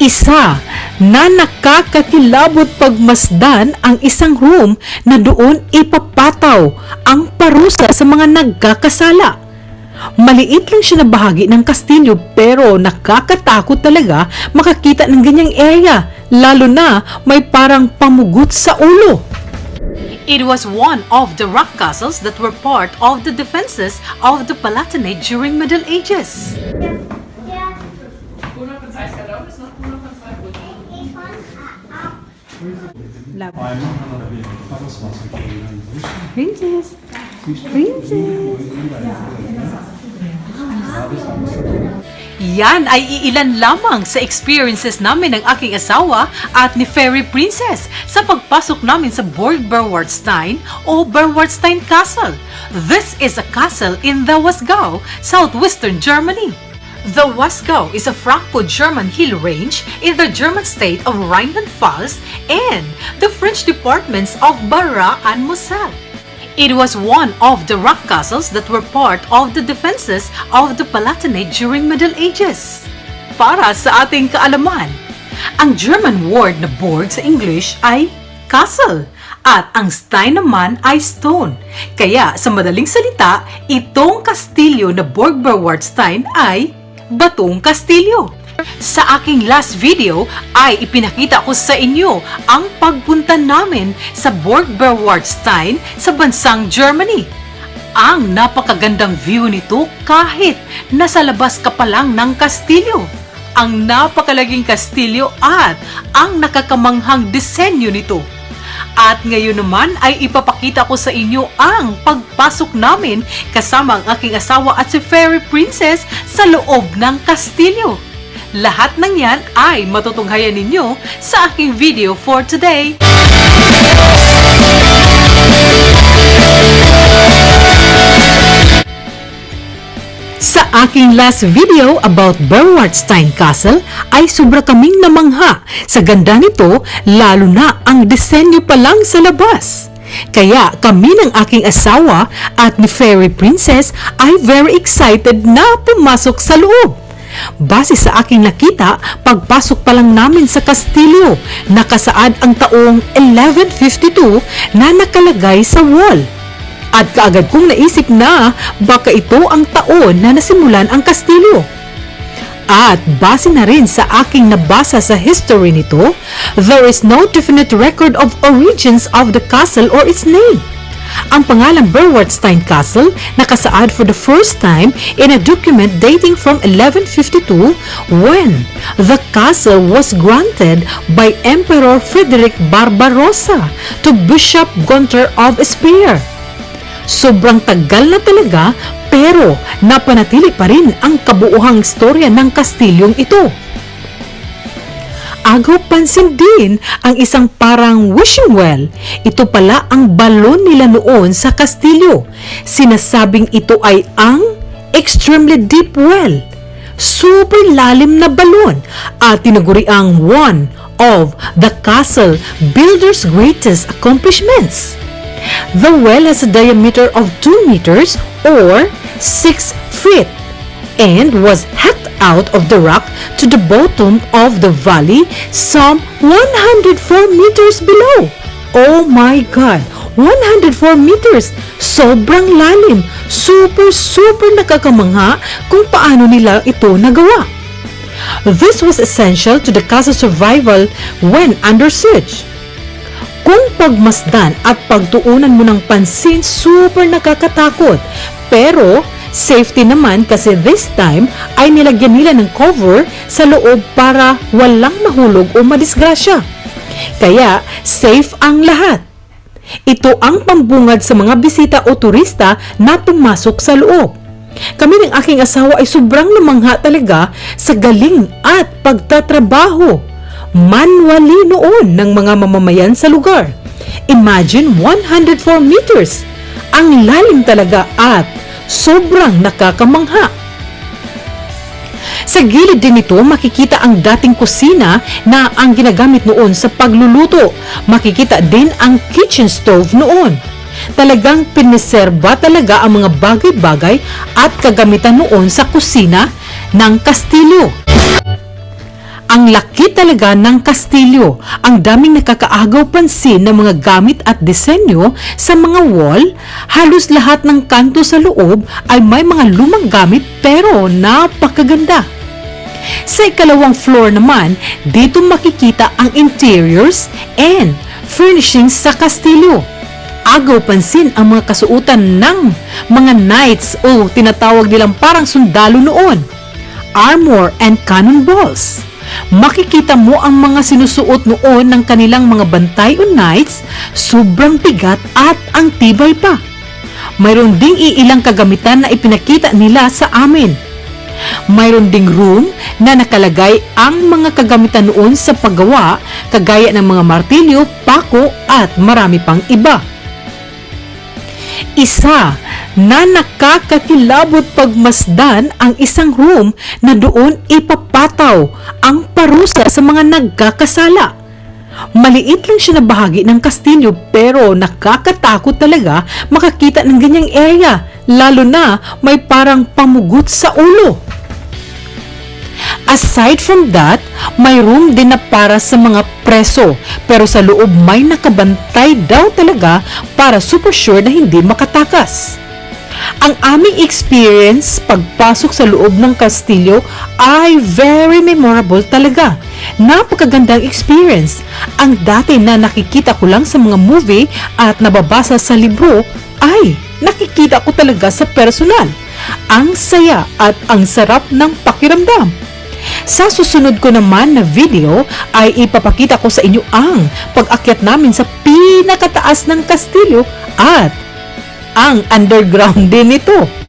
Isa na nakakakilabot pagmasdan ang isang room na doon ipapataw ang parusa sa mga nagkakasala. Maliit lang siya na bahagi ng kastilyo pero nakakatakot talaga makakita ng ganyang area lalo na may parang pamugot sa ulo. It was one of the rock castles that were part of the defenses of the Palatinate during Middle Ages. Princess! Princess! Yan ay iilan lamang sa experiences namin ng aking asawa at ni Fairy Princess sa pagpasok namin sa Borg Berwartstein o Berwartstein Castle. This is a castle in the Wasgau, southwestern Germany. The Wasgau is a Franco-German hill range in the German state of Rhineland-Pfalz and the French departments of Bara and Moselle. It was one of the rock castles that were part of the defenses of the Palatinate during Middle Ages. Para sa ating kaalaman, ang German word na Burg sa English ay castle at ang Stein naman ay stone. Kaya sa madaling salita, itong kastilyo na Borg Berwartstein ay batong kastilyo. Sa aking last video ay ipinakita ko sa inyo ang pagpunta namin sa Borg Berwartstein sa bansang Germany. Ang napakagandang view nito kahit nasa labas ka pa lang ng kastilyo. Ang napakalaging kastilyo at ang nakakamanghang disenyo nito. At ngayon naman ay ipapakita ko sa inyo ang pagpasok namin kasama ang aking asawa at si Fairy Princess sa loob ng kastilyo. Lahat ng yan ay matutunghayan ninyo sa aking video for today. Aking last video about Berwartstein Castle ay sobra kaming namangha sa ganda nito lalo na ang disenyo pa lang sa labas. Kaya kami ng aking asawa at ni Fairy Princess ay very excited na pumasok sa loob. Base sa aking nakita, pagpasok pa lang namin sa kastilyo, nakasaad ang taong 1152 na nakalagay sa wall. At kaagad kong naisip na baka ito ang taon na nasimulan ang kastilyo. At base na rin sa aking nabasa sa history nito, there is no definite record of origins of the castle or its name. Ang pangalang Berwartstein Castle nakasaad for the first time in a document dating from 1152 when the castle was granted by Emperor Frederick Barbarossa to Bishop Gunther of Speyer. Sobrang tagal na talaga pero napanatili pa rin ang kabuuhang istorya ng kastilyong ito. Agaw pansin din ang isang parang wishing well. Ito pala ang balon nila noon sa kastilyo. Sinasabing ito ay ang extremely deep well. Super lalim na balon at tinaguri ang one of the castle builder's greatest accomplishments. The well has a diameter of 2 meters or 6 feet and was hacked out of the rock to the bottom of the valley some 104 meters below. Oh my God! 104 meters! Sobrang lalim! Super, super nakakamangha kung paano nila ito nagawa. This was essential to the castle's survival when under siege. Kung pagmasdan at pagtuunan mo ng pansin, super nakakatakot. Pero, safety naman kasi this time ay nilagyan nila ng cover sa loob para walang mahulog o madisgrasya. Kaya, safe ang lahat. Ito ang pambungad sa mga bisita o turista na pumasok sa loob. Kami ng aking asawa ay sobrang namangha talaga sa galing at pagtatrabaho manually noon ng mga mamamayan sa lugar. Imagine 104 meters. Ang lalim talaga at sobrang nakakamangha. Sa gilid din nito makikita ang dating kusina na ang ginagamit noon sa pagluluto. Makikita din ang kitchen stove noon. Talagang piniserba talaga ang mga bagay-bagay at kagamitan noon sa kusina ng kastilyo. Ang laki talaga ng kastilyo. Ang daming nakakaagaw pansin ng mga gamit at disenyo sa mga wall. Halos lahat ng kanto sa loob ay may mga lumang gamit pero napakaganda. Sa ikalawang floor naman, dito makikita ang interiors and furnishings sa kastilyo. Agaw pansin ang mga kasuotan ng mga knights o tinatawag nilang parang sundalo noon. Armor and cannonballs. Makikita mo ang mga sinusuot noon ng kanilang mga bantay o knights, sobrang bigat at ang tibay pa. Mayroon ding iilang kagamitan na ipinakita nila sa amin. Mayroon ding room na nakalagay ang mga kagamitan noon sa paggawa, kagaya ng mga martilyo, pako at marami pang iba. Isa na nakakakilabot pagmasdan ang isang room na doon ipapataw ang parusa sa mga nagkakasala. Maliit lang siya na bahagi ng kastilyo pero nakakatakot talaga makakita ng ganyang area lalo na may parang pamugot sa ulo. Aside from that, may room din na para sa mga preso pero sa loob may nakabantay daw talaga para super sure na hindi makatakas. Ang aming experience pagpasok sa loob ng kastilyo ay very memorable talaga. Napakagandang experience. Ang dati na nakikita ko lang sa mga movie at nababasa sa libro ay nakikita ko talaga sa personal. Ang saya at ang sarap ng pakiramdam. Sa susunod ko naman na video ay ipapakita ko sa inyo ang pag-akyat namin sa pinakataas ng kastilyo at ang underground din nito.